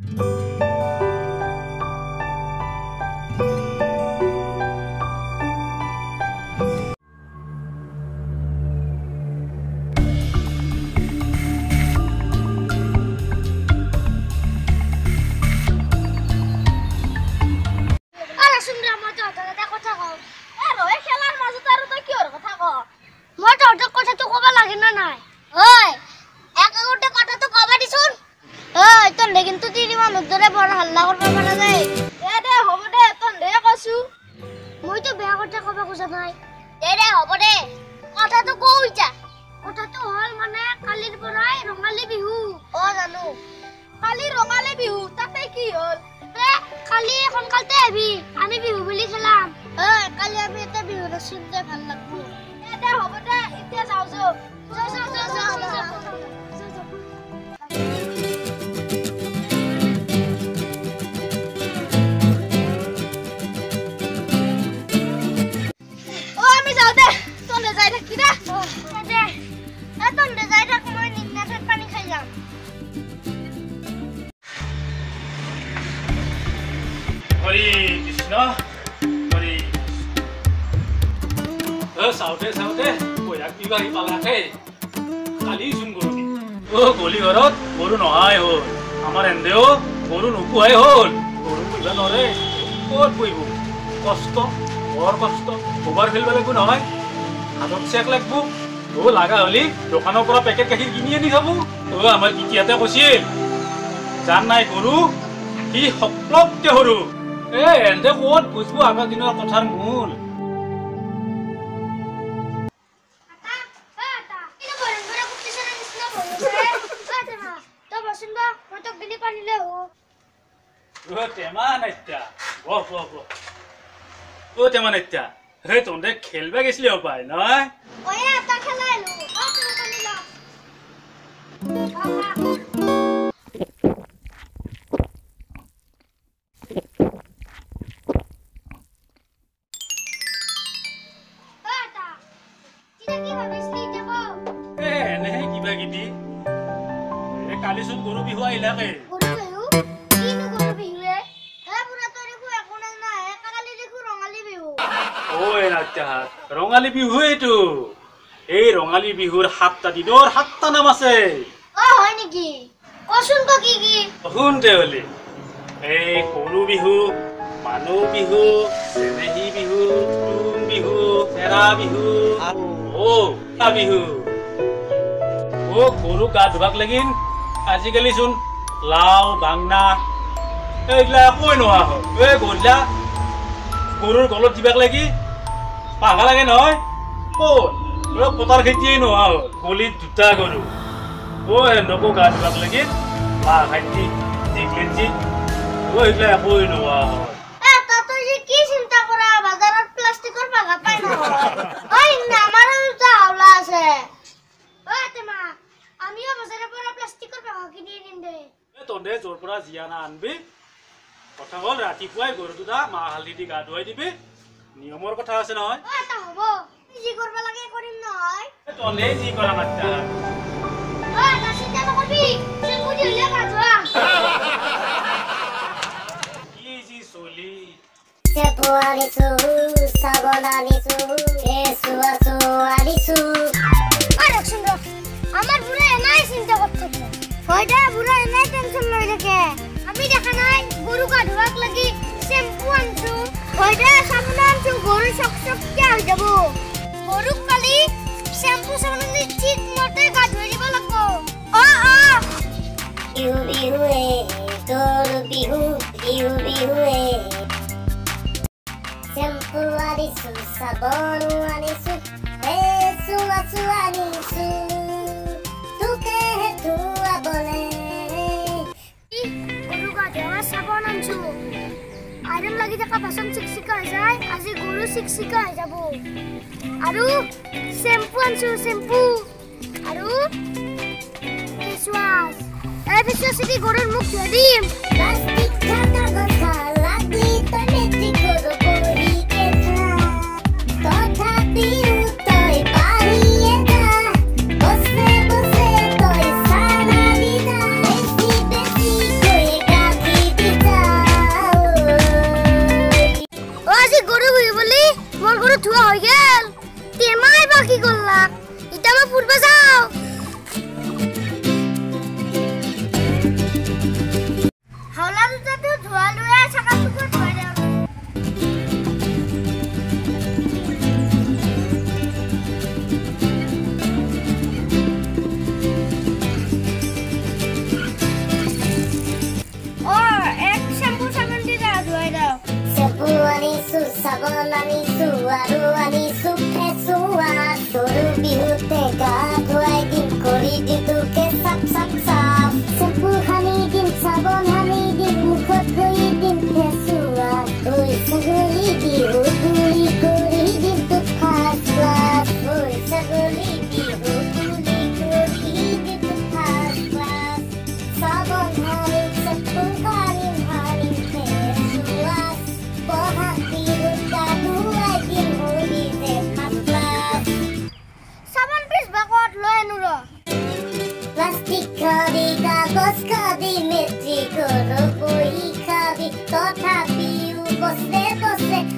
Mm-hmm. দৰে বৰ হাল্লা কৰিব পৰা যায় দে দে হ'ব দে তই কৈছো। মইতো বেয়া কথা ক'ব খোজা নাই। দে দে হ'ব দে। কথাটো কওঁ ইতা কথাটো হ'ল মানে কালিৰ পৰাই ৰঙালী বিহু। অ জানো। কালি ৰঙালী বিহু তাতে কি হ'ল? কালি সোনকালতে আহিবি। আমি বিহু বুলি খেলাম। অ কালি আমি এটা বিহু নাচিম দে ভাল লাগিব। দে দে হ'ব দে এতিয়া যাওঁ যাওঁ গলি ঘৰত গৰু নহাই হ'ল আমাৰ এন্দেও গৰু নোপোহাই হ'ল গৰু পুহিব নোৱাৰে ক'ত পুহিব কষ্ট বৰ কষ্ট গোবৰ খেলিব লাগিব নহয় হাতত চেক লাগিব অ লাগা হ'লি দোকানৰ পৰা পেকেট গাখীৰ কিনি আনি খাব অ আমাৰ কিটিয়াতে কৈছিল জান নাই গৰু সি সকলোতকে সৰু এ এন্তে ক'ত বুজবো আগৰ দিনৰ কথাৰ মূল ও তে মানে এতিয়া হে তহঁতে খেলবা গৈছিলি অপাই নহয় এনেহে কিবা কিবি কালি চোন গৰু বিহু আহিলাকে নাত্যা ৰঙালী বিহু এইটো। এই ৰঙালী বিহুৰ সাতটা দিনৰ সাতটা নাম আছে। শুনতে হলি এই সৰু বিহু মানুহ বিহু চেনেহী বিহু তুম বিহু চেৰা বিহু অ বিহু। অ গৰু গা ধুবাক লাগিন আজিকালি চোন লাও বাংনা এইগিলা একোৱে নোহোৱা হ'ল। এই গধূলা গৰুৰ গলত দিবাক লাগি পাগা লাগে নহয়? অ' অলপ পথাৰ খেতিয়েই নোহোৱা হ'ল। গলি দুটা গৰু। অ' নকো গা ধুৱাক লাগি। মা খাইটি দেখিলেজি অ' এইবিলাক একোৱেই নোহোৱা হ'ল। জিয়ানা আনবি। কথা হল ৰাতিপুৱাই গৰু দুটা মাহ হালধি দি গা ধুৱাই দিবি। নিয়মৰ কথা আছে নহয়। এটা হ'ব। যি কৰিব লাগে কৰিম নহয়। তহঁতে যি কৰা মাত্ৰা। ঐ এটা চিন্তা নকৰিবি। চেম্পু দি হ'লে গা ধোৱা কি যি চলি চেপু আনিছো চাবোন আনিছো কেঁচু আছো আনিছো ঐ ৰচোন ৰ আমাৰ বুঢ়া এনাই চিন্তা কৰি থাকে। হয় দে বুঢ়া এনাই টেনচন লৈ থাকে। আমি দেখা নাই গৰু গা ধোৱাক লাগি চেম্পু আনছো। ঘৰতে চাবোন আনিছো গৰু চকচকীয়া হৈ যাব গৰুক কালি শ্বেম্পু চাবোন ঠিক মতে গা ধুই দিব লাগিব অ অ ইউ ইউ এ তোৰ বিহু ইউ ইউ এ শ্বেম্পু আনিছো চাবোন আনিছো ফেচ ৱাছ আনিছো আইৰণ লাগি থকা বাচন চিকচিকা হৈ যায় আজি গৰু চিকচিকা হৈ যাব আৰু চেম্পু আনছো চেম্পু আৰু ৱাছ এই ৱাছ দি গৰুৰ মুখ ধুৱাই দিম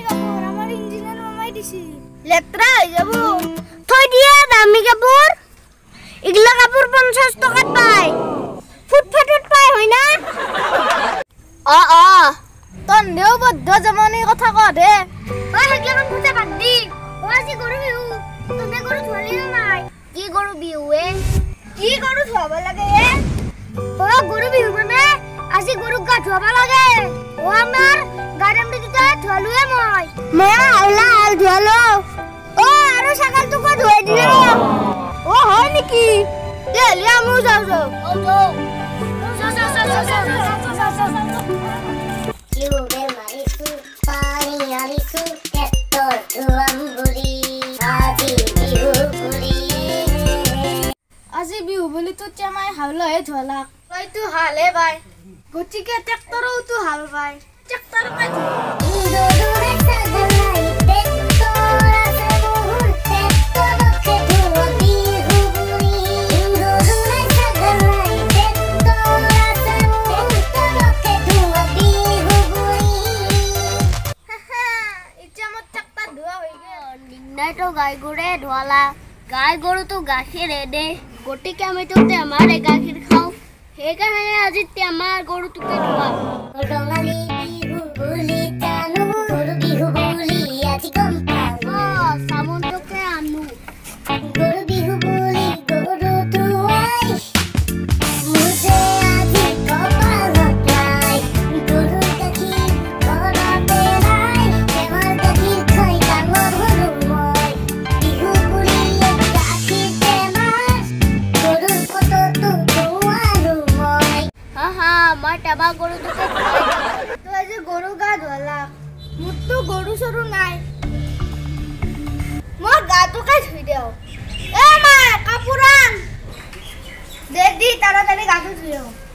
দামি কাপড় আমার ইঞ্জিনিয়ার মামাই দিছি লেত্রা হয়ে যাব থই দিয়ে দামি কাপড় এগুলা কাপড় পঞ্চাশ টাকাত পাই ফুটফাটত পাই হয় না অ অ তই নেও বদ্ধ জমনিৰ কথা কওঁ দে ঐ সেইগিলাখন বুজা বাদ দি অ আজি গৰু বিহু তুমি গৰু ধুৱালি নাই কি গৰু বিহু এ কি গৰু ধুৱাব লাগে এ অ গৰু বিহু মানে আজি গৰুক গা ধুৱাব লাগে অ আমাৰ ગારમડી તો ધોલુએ મોય મે આવલા હાલ ધોલો ઓ આરો સગલ તું કો ધોઈ દીને ઓ હોય નિકી લે લે મુ જાવ જો ઓ તો લીવે મારી સુ પાણી આવી સુ કે તો ધુઅંબુરી আজি বিহু বুলি আজি বিহু বুলি তো চেমাই হাওলা হে ধোলা তই তো হাল হে বাই গতিকে ট্ৰেক্টৰো তো হাল বাই নিন্দাইতো গাই গৰুৰে ধোৱালা। গাই গৰুটো গাখীৰে দে। গতিকে আমিতো টেমাৰে গাখীৰ খাওঁ। সেইকাৰণে আজি টেমাৰ গৰুটোকে ধোৱাম burn it. ligado, viu?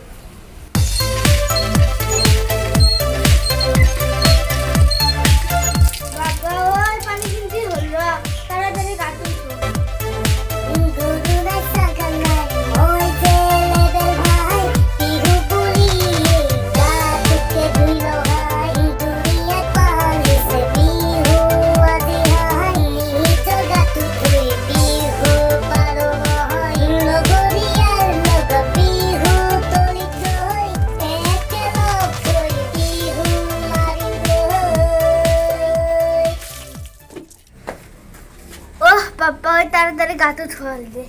Papa ওই তাড়াতাড়ি গাতো দে।